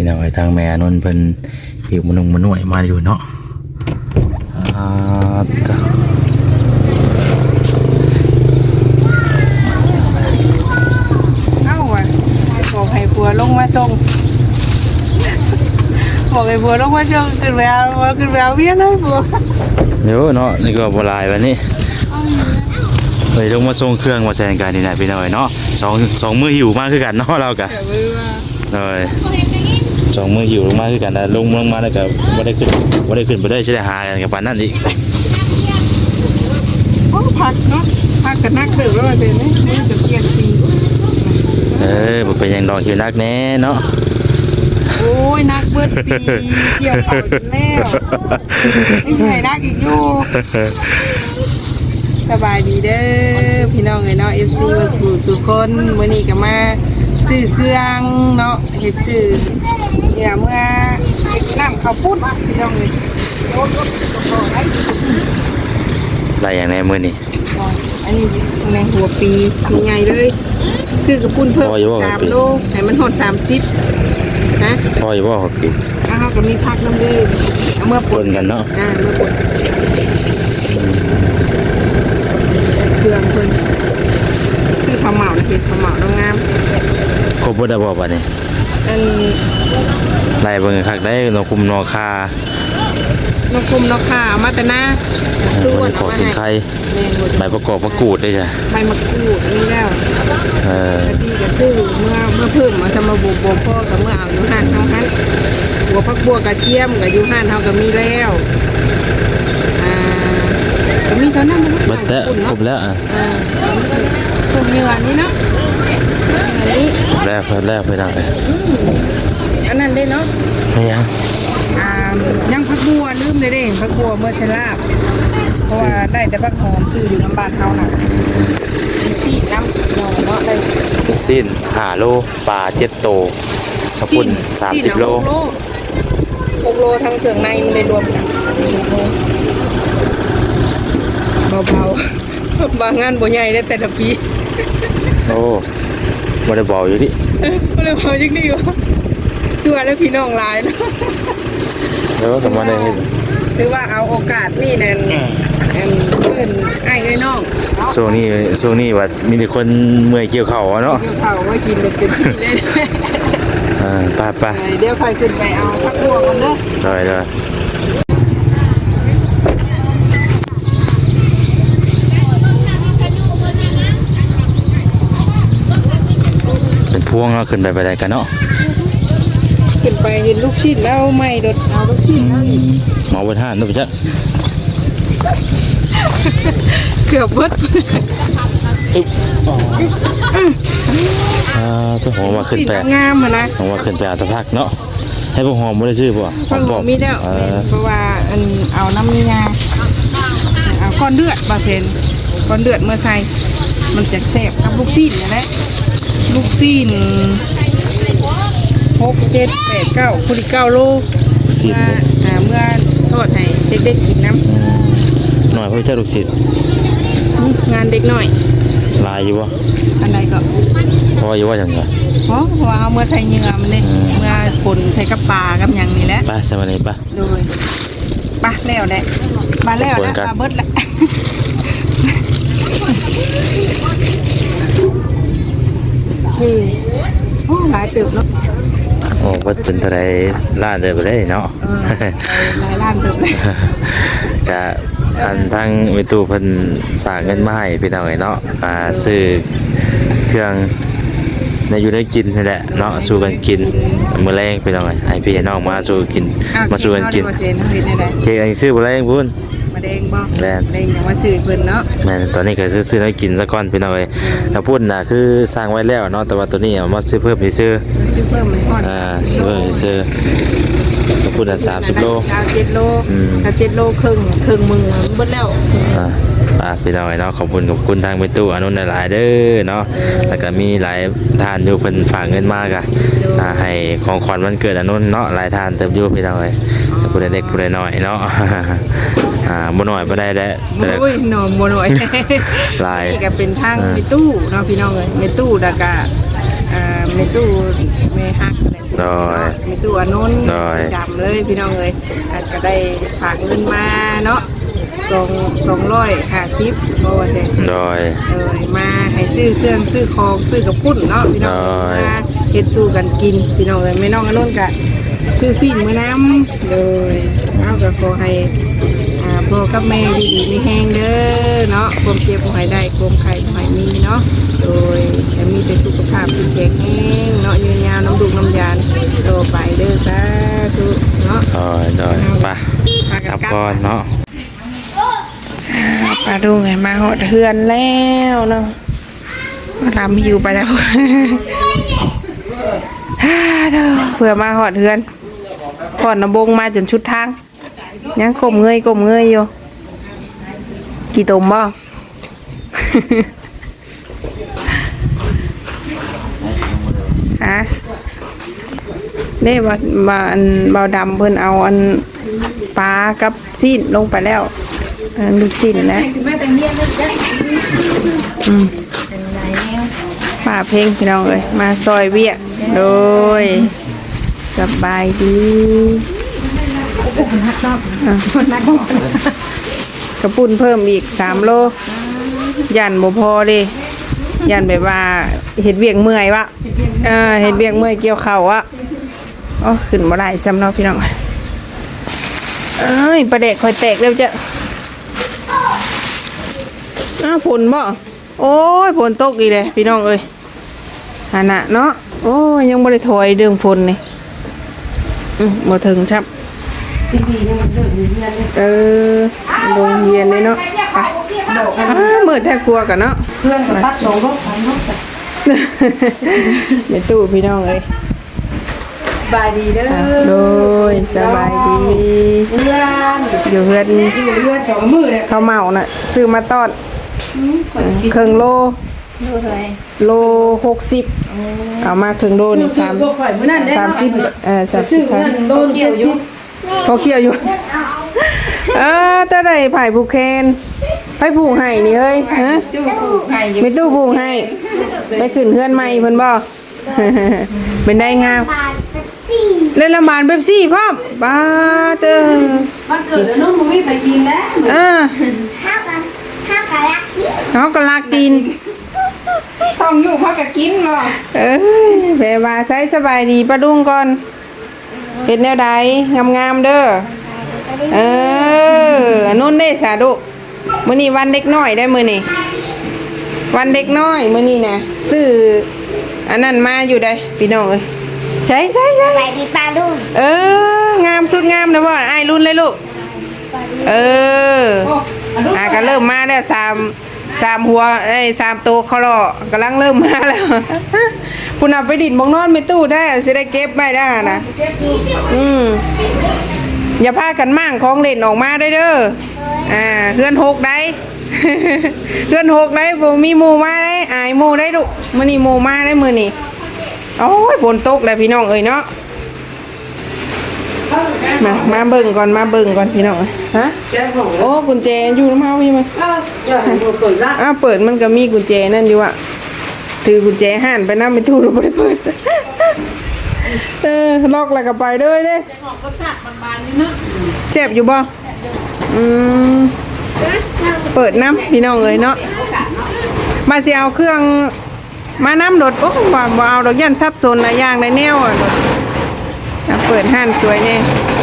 พี่น้องไอ้ทางแม่นนท์เพิ่นหิวมนุงมาหน่วยมาอยู่เนาะอ่าจ้ะเอ้าว่ะบอกให้ผัวลงมาส่งบอกให้ผัวลงมาส่งขึ้นไปเอาขึ้นไปเอาเบี้ยเลยผัวเดี๋ยวเนาะนี่ก็บ่หลายวันนี้เฮ้ยลงมาส่งเครื่องมาแซงกันนี่แหละพี่น้อยเนาะสองสองมือหิวมากคือกันเนาะเรากะแต่มือว่าเลย สองมือหิวลงมาคือกันนะลงลงมาแล้วก็บ่ได้ขึ้นบ่ได้ขึ้นบ่ได้สิได้หากันกับปานนั้นอีกโอ้ผักเนาะผักกันนักเติบแล้วว่าเดี๋ยวนี้นี่จะเปลี่ยนสีเออบ่เป็นหยังดอกหิวนักแน่เนาะโอ้ยนักเบิดปีเกี่ยวเขาจนแล้วไม่ใช่นักอีกอยู่สบายดีเด้อพี่น้องเอ้ยเนาะ FC วัสดุสุคนมื้อนี้ก็มาซื้อเครื่องเนาะเฮ็ดซื้อ เนี่ยเมื่อเฮ็ดน้ำข้าวปุ้นพี่น้องเอ้ยโอ้ยก็ให้ได้อย่างแน่มื้อนี้อันนี้ในหัวปีใหญ่เลย ซื้อกระปุ้นเพิ่มสามโลให้มันหดสามสิบนะพออยู่บ่ครับพี่ถ้าเขาก็มีพักน้ำเลยเอาเมื่อปนกันเนาะอ่าเมื่อปนเครื่องเพิ่นชื่อข้าวเหมาเห็ดข้าวเหมาโรงงามครบบ่ได้บ่บัดนี้ ไล่เบิ่งคักได้นกคุมนอคานกคุมนกข่ามาแต่หน้าตู้บ่นได้ขเอาอมาสินให้ไข่แม่นบ่ใบประกอบประกูดได้จ้ะใบมะกรูดนี่แล้วเออที่จะซื้อเมื่อเมื่อเพิ่มมาจะมาบวกบวกพ่อกับเมื่อเอาอยู่ห้านเท่านั้นหัวพักบัวกระเทียมกับอยู่ห้านเท่ากับมีแล้วอ่าก็มีเท่านั้นนะบัดแล้วครบแล้วอะเออพวกมีวันนี้เนาะอันนี้ครบ แล้วครบแล้วไปได้อันนั้นได้เนาะไม่ยังอ่ายังพักบัวลืมเลยเด้พักบัวเมื่อเชลาบเพราะว่าได้แต่พักหอมซื้ออยู่น้ำบานเท่านั้นมีซีดน้ำหอมเนาะได้มีสิ้น5โลปลา7โตกระปุ่น30โลหกโลหกโลทั้งเครื่องในมันได้รวมกันหกโลเบาๆบางงานบ่ใหญ่ได้แต่ละปีโอ้ บ่ได้บอกอยู่ดิก็เลยเบาจังดีวะคือว่าแล้วพี่น้องหลายเนาะเออก็บ่ได้เฮ็ดถือว่าเอาโอกาสนี่นั่นเอิ่มเพื่อนไอ้ายเอ้ยน้องเนาะช่วงนี้ช่วงนี้ว่ามีแต่คนเมื่อยเกี่ยวข้าวอะเนาะเดี๋ยวเขาไว้กินรถเป็นที่เลยเออไปไปเดี๋ยวใครขึ้นไปเอาพักบัวกันเด้อเลยเลยเป็น พวงเนาะขึ้นไปไปได้กันเนาะขึ้นไปเห็นลูกชิ้นแล้วไม่รถเอาลูกชิ้นแล้วนี่หมอบนห้านนู่นจ้ะเกือบเบิดอ่าต้องหัวมาขึ้นไปงามอะนะหัวมาขึ้นไปเอาตะพักเนาะให้พวกหอมไม่ได้ซื้อป่ะฟังปอบมีแล้วเออเพราะว่าอันเอาน้ำมีงาเอาก้อนเลือดมาเซนก้อนเลือดเมื่อใส่มันจะแสบกับลูกชิ้นนี่แหละ ลูกชิ้นหกเจ็ดแปดเก้าคุณิเก้าโลสิบเมื่ออ่าเมื่อทอดให้เด็กๆกินน้หน่อยเพื่อเจ้าลูกศิษย์ำงานเด็กหน่อย ลายอยู่ป่ะอันใดก็พออยู่ว่าอย่างไรเพราะว่าเอาเมื่อใส่เหงื่อมันเนี่ยอืม เมื่อผลใส่กับปลากับอย่างนี้แหละไปสมัยนี้ปะโดยปะแล้วแหละมาแล้วขอบคุแล้วณครับมาเบิดละ โอเคโอ้หลายตึกเนาะโอ้ว่าเป็นอะไรล้านเดินไปได้เนาะเออหลายล้านตึกเลยกะอันทั้งมีตู้เพิ่นฝากเงินมาให้พี่น้องไอ้เนาะอ่าซื้อเครื่องในอยู่ได้กินนี่แหละเนาะสู้กันกินมื้อแรงพี่น้องไอ้ให้พี่ให้น้องมาสู้กินอ้าวมาสู้กันกินเค้กเฮาดีกว่าเจนเฮาเฮ็ดได้ไดเค้กอันนี้ซื้อบ่แรงพุ่นมา แดงบ่แม่น แดงอย่างว่าซื้อเพิ่นเนาะแม่นตอนนี้ก็ซื้อซื้อให้กินซะก่อนพี่น้องเอ้ยถ้าพูดน่ะคือสร้างไว้แล้วเนาะแต่ว่าตัวนี้เอามาซื้อเพิ่มอีกซื้อซื้อเพิ่มมันฮอดอ่าซื้อเพิ่มอีกซื้อถ้าพูดน่ะ30โลเอาเจ็ดโลอืมถ้าเจ็ดโลครึ่งครึ่งมือมันเบิดแล้วอ่า อ่าพี่น้องเนาะขอบคุณขอบคุณทางไปตู้อนุนหลายๆเด้อเนาะแล้วก็มีหลายทานอยู่เพิ่นฝากเงินมากอะอ่าให้ของขวัญวันเกิดอนุนเนาะหลายทานเติมอยู่พี่น้องเอ้ยผู้ใดเด็กผู้ใดน้อยเนาะอ่าบ่น้อยบ่ได้แด้แต่ละโอ้ยหนอมบ่หน่อยหลายนี่ก็เป็นทางอ่าในตู้เนาะพี่น้องเอ้ยในตู้แล้วก็อ่าในตู้แม่ฮักเนี่ยโดยมีตัวนุ่นได้จำเลยพี่น้องเลยอาจก็ได้ฝากเงินมาเนาะ สองสองร้อยห้าสิบเพราะว่าจะโดย เอยมาให้ซื้อเครื่องซื้อของซื้อกระปุ้นเนาะพี่น้องได้ มาเฮ็ดสู้กันกินพี่น้องเลยไม่น้องอนนุ่นกะซื้อสิ่งมาน้ำเลยเอาก็ขอให้อ่าพ่อกับแม่ดีดีๆมีแห้งเด้อเนาะความเจ็บบ่ให้ได้ความไข้บ่ให้มีเนาะโดยจะมีแต่สุขภาพที่แข็งแรงเนาะยืนยาวน้ำดุกน้ำยานโตไปเด้อสาธุเนาะโดยโดยไปกลับ ก่อนเนาะ ปลาดูไงมาหดเฮือนแล้วเนาะมาทำหิวไปแล้วฮ่าเด้อเผื่อมาหอดเฮือนก่อนน้ำบงมาจนชุดทางยังกลมเงยกลมเงยอยู่กี่ตุ่มบ่ฮะเด้ว่าว่าอันเบาดำเพิ่นเอาอันปลากับซีนลงไปแล้ว อันลูกซีนนะอืมป้าเพลงพี่น้องเอ้ยมาซอยเวียกโดยสบายดีอะกระปุ่นเพิ่มอีกสามโลยันบ่พอเดิยันแบบว่าเห็ดเวียงเมื่อยวะเออเห็ดเวียงเมื่อยเกี่ยวเข่าวอะอ๋อขึ้นมาได้ซ้ำเนาะพี่น้องเอ้ยประเด็กคอยแตกแล้วจ้ะอ้าวฝนบ่โอ้ยฝนตกอีกเลยพี่น้องเอ้ยฮานะเนาะโอ้ยยังบ่ได้ถอยเรื่องฝนนี่อืมบ่ถึงครับเออโรงเรียนเลยเนาะไปอ้ามืดแท้ครัวกันเนาะเพื่อนกับพัดสองรถสองรถในตู้พี่น้องเอ้ยสบายดีเด้ออะโดยสบายดีเพื่อนอยู่เพื่อนอยู่เพื่อนสองมือเลยข้าเมาน่ะซื้อมาตอด ครึ่งโลดูเท่าไหร่โลหกสิบเอามาครึ่งโลนี่สามพวกข่อยมื้อนั้นได้สามสิบเออสามสิซื้บอพันเงินโดนเกี่ยวอยู่พอเกี่ยวอยู่ เออแต่ได้ไผ่ผูกแคนไผ่ผูกให้นี่เฮ้ยฮะจู้ไข่อยู่ไม่ตู้ผูกให้ไปขึ้นเพื่อนใหม่เพิ่นบ่ เป็นได้งามเล่นละหมานเบบซี่พ่อมบ้าเตอมันเกิดแล้วน้องมึงไม่ไปกินแล้วเออห้า กันห้ากันลักกี้เขาก็ลักกิน ต้องอยู่เพราะกับกินบ่เอ้ยแปลว่าใช้สบายดีปะดุงก่อนเห็นแนวใดงามๆเด้อ เอออันนุ่นได้สาดุมื้อนี้วันเด็กน้อยได้มื้อนี้วันเด็กน้อยมื้อนี้นะซื้ออันนั้นมาอยู่ได้พี่น้องเอ้ยใช่ใช่ใช่ไปดีปลาดุงเออ งามสุดงามนะบ่ไอ้ายรุ่นเลยลูกเอออ่ะก็เริ่มมาแล้วสามสามหัวเอ้สามตัวเขาหลอกำลังเริ่มมาแล้วพุ่นเอาไปดินบงนอนไม่ตู้ได้สิได้เก็บไม่ได้นะอืมอย่าพากันมั่งของเล่นออกมาได้เด้ออ่าเฮือนหกได้เฮือนหกได้บ่มีหมูมาได้อายหมูได้ลูกมื้อนี้หมูมาได้มื้อนี้โอ้ยฝนตกแล้วพี่น้องเอ้ยเนาะ มามาเบิ่งก่อนมาเบิ่งก่อนพี่น้องเอ้ยฮะแจ้งผมโอ้กุญแจอยู่น้ำเฮาพี่มั้ยอ้าวอย่าให้ดูเปิดละอ้าวเปิดมันก็มีกุญแจนั่นอยู่อะถือกุญแจห่านไปน้ำไปทูเราไม่ได้เปิดเออล็อกแล้วก็ไปเลยเด้เจ็บอยู่บ่อืมเปิดน้ำพี่น้องเอ้ยเนาะมาสิเอาเครื่องมาน้ำโดดโอ้บ่บ่เอาดอกยันซับซนหลายอย่างในแนวอะอะ เปิดห้านสวยเนี่ย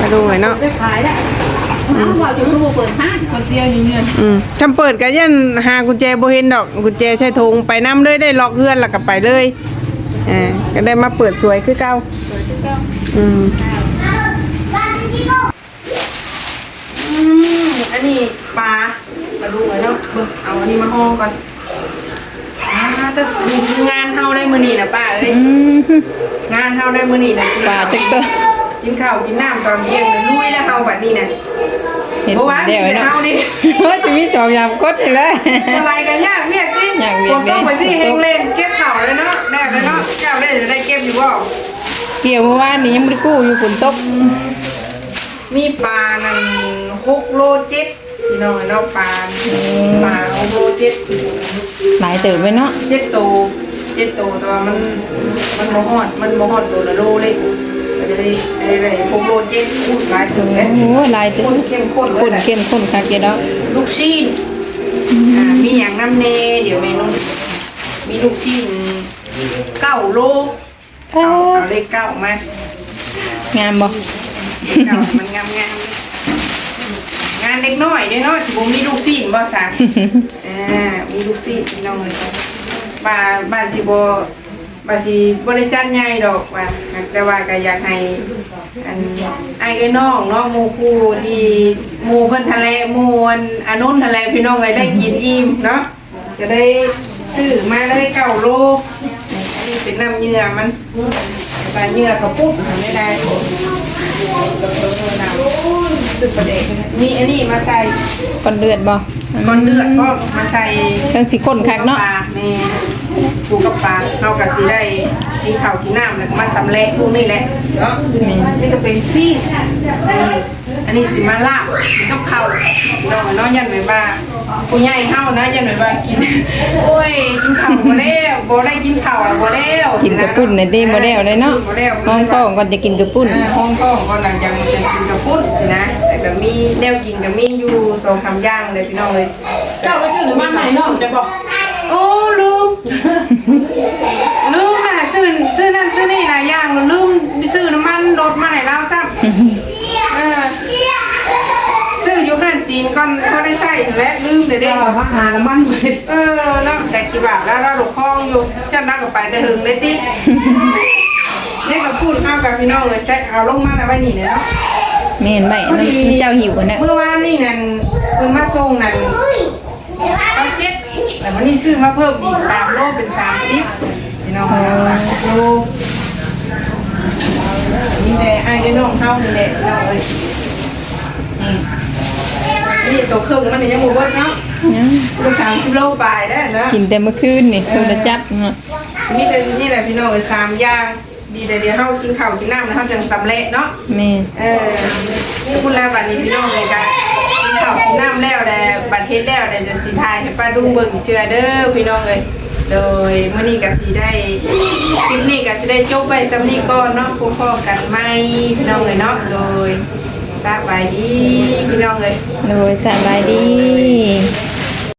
มาดูหน่อยเนาะได้ขายแล้วอ้าวว่าอยู่ตู้เปิดห้างคนเดียวอยู่เนี่ยอืมจำเปิดก็ยันหากุญแจบ่เห็นดอกกุญแจใช้ธงไปนํเลยได้ล็อกเฮือนแล้วก็ไปเลยอ่าก็ได้มาเปิดสวยคือเก่าอืมอืมอันนี้ปลามาดูหน่อยเนาะเบิ่งเอาอันนี้มาห่อก่อนอ่า แต่นี่คืองานเฮาได้มื้อนี้นะป้าเอ้ยงานเฮาได้มื้อนี้นะปลาตึกเตกินข้าวกินน้ำตอนเที่ยงเลยลุยแล้วเฮาบัดนี้นะเพราะว่ามีแต่เฮานี่ว่าจะมีสองยามกดอยู่เลยอะไรกันยากเวียกสิยากเวียกคนต้องไปสิเด้เฮงเล่นเก็บข่าวเลยเนาะแน่เลยเนาะแก้วได้จะได้เก็บอยู่บ่เกี่ยวเมื่อวานนี้ยังไม่ได้กู้อยู่ฝนตกมีปลานั่นหกโลเจ็ด พี่น้องเนาะปลาปลาหกโลเจ็ดหลายเติบไปเนาะเจ็ดโตวเจ็ดตัวแต่ว่ามันมันโมฮอดมันโมฮอดตัวละโลเลยก็จะได้ได้ได้พวกโลเจ็ดพูดหลายถึงเลยโอ้ลายตึ้ข้งนเข้มข้นเลข้ยนนะเข้มข้นคักเจดอกลูกชิ้นอ่ามีอย่างน้ำเนเดี๋ยวเมนูมีลูกชิ้นเก้าโลเอาเอาเลขเก้ามางามบ่เก้ามันงามงามงานเล็กน้อยเด้เนาะสิบ่มีลูกชิ้นบ่ซะอ่ามีลูกศิษย์พี่น้องเลยบ้านบ้านสิบบ้านสิบริจาคใหญ่ดอกว่าหากแต่ว่าก็อยากให้อันไอ้ไอ้น้องเนาะหมู่คู่ที่หมู่เพิ่นทะเลหมู่อันอันนู้นทะเลพี่น้องเลยได้กินอิ่มเนาะจะได้ซื้อมาเลยเก้าโลนี่อันนี้เป็นน้ำเหยื่อมัน ปลาเหยื่อเขาปุ๊บทำไม่ได้น้ำตึกประเด็กมีอันนี้มาใส่ก้อนเลือดบ่ก้อนเลือดก็มาใส่เครื่องสิข้นคักเนาะปลาแม่ปูกับปลาเฮาก็สิได้กินข้าวกินน้ำแล้วก็มาสำเร็จพวกนี้แหละเนาะนี่ก็เป็นซี่นี่อันนี้สิมาลาบกินกับข้าวน้องน้องยันไว้ว่า ผู้ใหญ่เฮานะยันไว้ว่ากินโอ้ยกินข้าวบ่แล้วบ่ได้กินข้าวอะบ่แล้วกินกระปุ้นในเด้บ่แล้วเลยเนาะบ่แล้วห้องท้องก่อนจะกินกระปุ้นอ่าห้องท้องก็หลังจากมันจะกินกับปุ้นสินะแต่ก็มีแนวกินก็มีอยู่สองสามอย่างเลยพี่น้องเลยเจ้าไปชื่อหรือบ้านไหนน้องจะบอกโอ้ลืมลืมนะซื้อซื้อนั่นซื้อนี่หลายอย่างลืมซื้อน้ำมันรถมาให้เราซ้ำเออซื้ออยู่ห้าน จีนก่อนเขาได้ใส่และลืมเลยเด้เจ้าว่าหาน้ำมันไปเออเนาะแต่คิดว่าแล้วเราหลบคลองอยู่เจ้านักกับไปแต่หึงเลยตินี่ก็พูดเอากับพี่น้องเลยแซะเอาลงมาแล้วไว้นี่เนาะแม่นไหมน้ำเจ้าหิวกันนะเมื่อวานนี่นั่นเพิ่นมาส่งนั่นเอาเจ็ดแต่วันนี้ซื้อมาเพิ่มอีกสามโลเป็นสามสิบพี่น้องสามสิบโลนี่แหละไอ้เด้อน้องเฮานี่แหละพี่น้องเอ้ยนี่ นี่ตัวครึ่งมันนี่ยังบ่เบิดเนาะยังเป็นสามสิบโลไปได้เนาะกินแต่เมื่อคืนนี่โทรจับเนาะมีแต่นี่แหละพี่น้องเอ้ยสามอย่างดีแต่เดี๋ยวเฮากินข้าวกินน้ำแล้วเฮาจังสำเร็จเนาะแม่เออพูดแล้วบัดนี้พี่น้องเลยกันกินข้าวกินน้ำแล้วแต่บัดเฮ็ดแล้วแต่จะสิทายให้ป้าดุ้งเบิ่งเชื่อเด้อพี่น้องเลยโดยมื้อนี้ก็สิได้คลิปนี้ก็สิได้จบไปสำนี้ก่อนเนาะพบกันใหม่พี่น้องเลยเนาะโดย สบายดีพี่น้องเลยโดยสบายดี